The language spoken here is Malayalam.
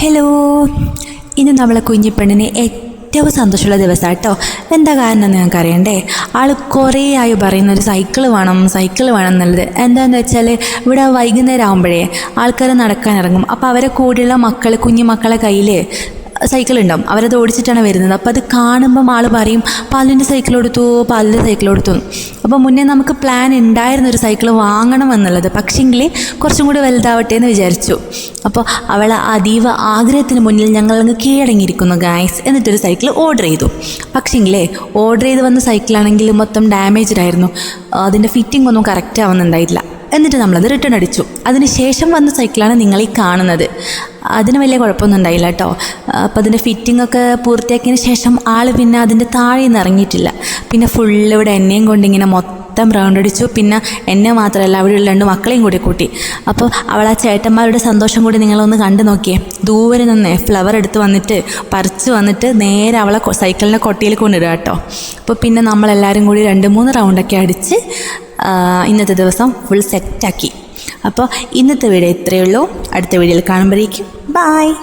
ഹലോ ഇന്ന് നമ്മളെ കുഞ്ഞിപ്പെണ്ണിന് ഏറ്റവും സന്തോഷമുള്ള ദിവസമാണ് കേട്ടോ എന്താ കാരണം എന്ന് ഞങ്ങൾക്ക് അറിയണ്ടേ? ആൾ കുറേ ആയി പറയുന്ന ഒരു സൈക്കിൾ വേണം സൈക്കിൾ വേണം എന്നുള്ളത്. എന്താണെന്ന് വെച്ചാൽ ഇവിടെ വൈകുന്നേരം ആകുമ്പോഴേ ആൾക്കാർ നടക്കാൻ ഇറങ്ങും. അപ്പോൾ അവരെ കൂടെയുള്ള മക്കൾ കുഞ്ഞു മക്കളെ കയ്യിൽ സൈക്കിൾ ഉണ്ടാവും. അവരത് ഓടിച്ചിട്ടാണ് വരുന്നത്. അപ്പോൾ അത് കാണുമ്പം ആൾ പറയും പാലിന്റെ സൈക്കിൾ കൊടുത്തു പാലിന്റെ സൈക്കിൾ കൊടുത്തു അപ്പോൾ മുന്നേ നമുക്ക് പ്ലാൻ ഉണ്ടായിരുന്ന ഒരു സൈക്കിൾ വാങ്ങണം എന്നുള്ളത്. പക്ഷേങ്കിൽ കുറച്ചും കൂടി വലുതാവട്ടെ എന്ന് വിചാരിച്ചു. അപ്പോൾ അവൾ അതീവ ആഗ്രഹത്തിന് മുന്നിൽ ഞങ്ങൾ അങ്ങ് കീഴടങ്ങിയിരിക്കുന്നു ഗായ്സ് എന്നിട്ടൊരു സൈക്കിൾ ഓർഡർ ചെയ്തു. പക്ഷേങ്കിലേ ഓർഡർ ചെയ്ത് വന്ന സൈക്കിളാണെങ്കിൽ മൊത്തം ഡാമേജ്ഡ് ആയിരുന്നു. അതിന്റെ ഫിറ്റിംഗ് ഒന്നും കറക്റ്റ് ആവുന്നുണ്ടായില്ല. എന്നിട്ട് നമ്മളത് റിട്ടേൺ അടിച്ചു. അതിന് ശേഷം വന്ന സൈക്കിളാണ് നിങ്ങൾ ഈ കാണുന്നത്. അതിന് വലിയ കുഴപ്പമൊന്നും ഉണ്ടായില്ല കേട്ടോ. അപ്പോൾ അതിന്റെ ഫിറ്റിംഗ് ഒക്കെ പൂർത്തിയാക്കിയതിന് ശേഷം ആൾ പിന്നെ അതിന്റെ താഴെ നിന്ന് ഇറങ്ങിയിട്ടില്ല. പിന്നെ ഫുള്ള് ഇവിടെ എന്നെയും കൊണ്ട് ഇങ്ങനെ മൊത്തം റൗണ്ട് അടിച്ചു. പിന്നെ എന്നെ മാത്രമല്ല അവിടെയുള്ള രണ്ട് മക്കളെയും കൂടി കൂട്ടി. അപ്പോൾ അവൾ ആ ചേട്ടന്മാരുടെ സന്തോഷം കൂടി നിങ്ങളൊന്ന് കണ്ടു നോക്കിയേ. ദൂരെ നിന്ന് ഫ്ലവർ എടുത്ത് വന്നിട്ട് പറിച്ച് വന്നിട്ട് നേരെ അവളെ സൈക്കിളിനെ കൊട്ടിയിൽ കൊണ്ടിടുക കേട്ടോ. അപ്പോൾ പിന്നെ നമ്മളെല്ലാവരും കൂടി രണ്ട് മൂന്ന് റൗണ്ടൊക്കെ അടിച്ച് ഇന്നത്തെ ദിവസം ഫുൾ സെറ്റാക്കി അപ്പോൾ ഇന്നത്തെ വീഡിയോ ഇത്രയേ ഉള്ളൂ. അടുത്ത വീഡിയോയിൽ കാണുമ്പോഴേക്കും. Bye.